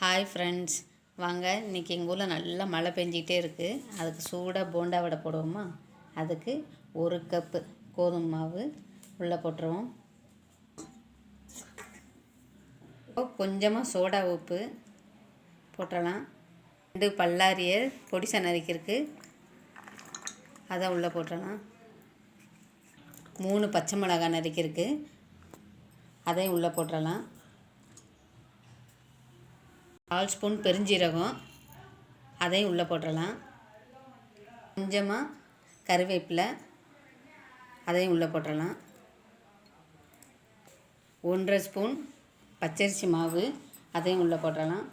Hi friends வாங்க இன்றைக்கி எங்கள் ஊரில் நல்லா மழை பெஞ்சிக்கிட்டே இருக்குது அதுக்கு சூடாக போண்டா வடை போடுவோமா? அதுக்கு ஒரு கப்பு கோதுமை மாவு உள்ளே போட்டுருவோம். கொஞ்சமாக சோடா உப்பு போட்டுடலாம் ரெண்டு பல்லாரிய பொடிசை நறுக்கிருக்கு அதை உள்ளே போட்டலாம் மூணு பச்சை மிளகாய் நறுக்கிருக்கு அதையும் உள்ளே போட்டுடலாம் கால் ஸ்பூன் பெருஞ்சீரகம் அதையும் உள்ளே போட்டுடலாம் கொஞ்சமாக கருவேப்பிலை அதையும் உள்ளே போட்டுடலாம் ஒன்றரை ஸ்பூன் பச்சரிசி மாவு அதையும் உள்ளே போட்டுடலாம்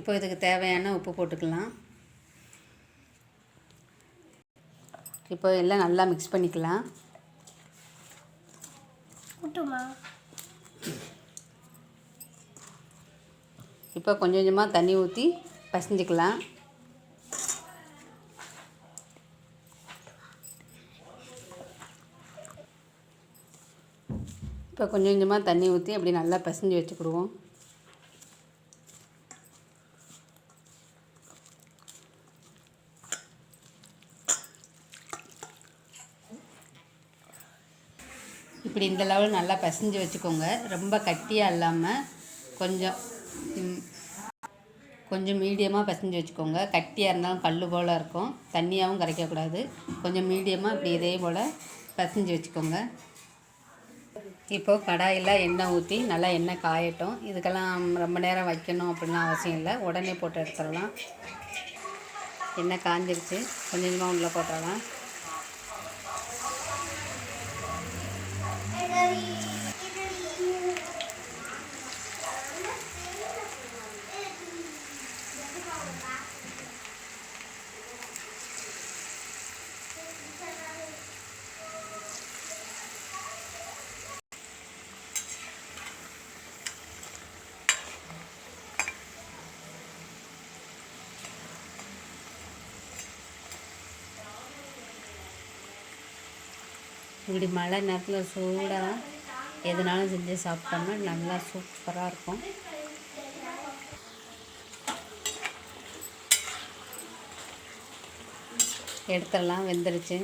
இப்போ இதுக்கு தேவையான உப்பு போட்டுக்கலாம். இப்போ எல்லாம் நல்லா மிக்ஸ் பண்ணிக்கலாம். இப்போ கொஞ்சம் கொஞ்சமாக தண்ணி ஊற்றி பசிஞ்சிக்கலாம். இப்போ கொஞ்சம் கொஞ்சமாக தண்ணி ஊற்றி அப்படி நல்லா பசிஞ்சு வச்சுக்கிடுவோம். இப்படி இந்த லெவல் நல்லா பசிஞ்சு வச்சுக்கோங்க. ரொம்ப கட்டியாக இல்லாமல் கொஞ்சம் கொஞ்சம் மீடியமாக பிசைஞ்சு வச்சுக்கோங்க. கட்டியாக இருந்தாலும் கல் போல் இருக்கும். தண்ணியாகவும் கரைக்கக்கூடாது. கொஞ்சம் மீடியமாக இப்படி இதே போல் பிசைஞ்சு வச்சுக்கோங்க. இப்போது கடாயில் எண்ணெய் ஊற்றி நல்லா எண்ணெய் காயட்டும். இதுக்கெல்லாம் ரொம்ப நேரம் வைக்கணும் அப்படின்லாம் அவசியம் இல்லை. உடனே போட்டு எடுத்துடலாம். எண்ணெய் காஞ்சிருச்சு. கொஞ்சம் கொஞ்சமாக உள்ளே போட்டுடலாம். இப்படி மழை நேரத்தில் சூடாக எதுனாலும் செஞ்சு சாப்பிட்டோம்னா நல்லா சூப்பராக இருக்கும். எடுத்துடலாம் வெந்துருச்சு.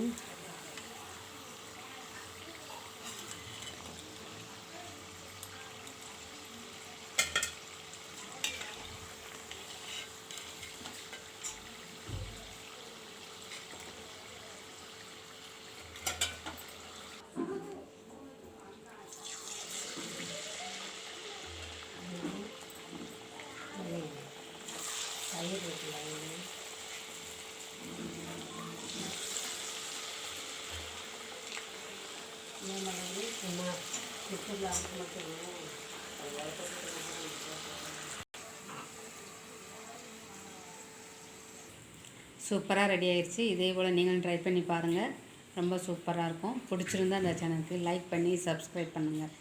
சூப்பராக ரெடி ஆயிடுச்சு இதே போல் நீங்களும் ட்ரை பண்ணி பாருங்கள் ரொம்ப சூப்பராக இருக்கும். பிடிச்சிருந்தா அந்த சேனலுக்கு லைக் பண்ணி சப்ஸ்கிரைப் பண்ணுங்கள்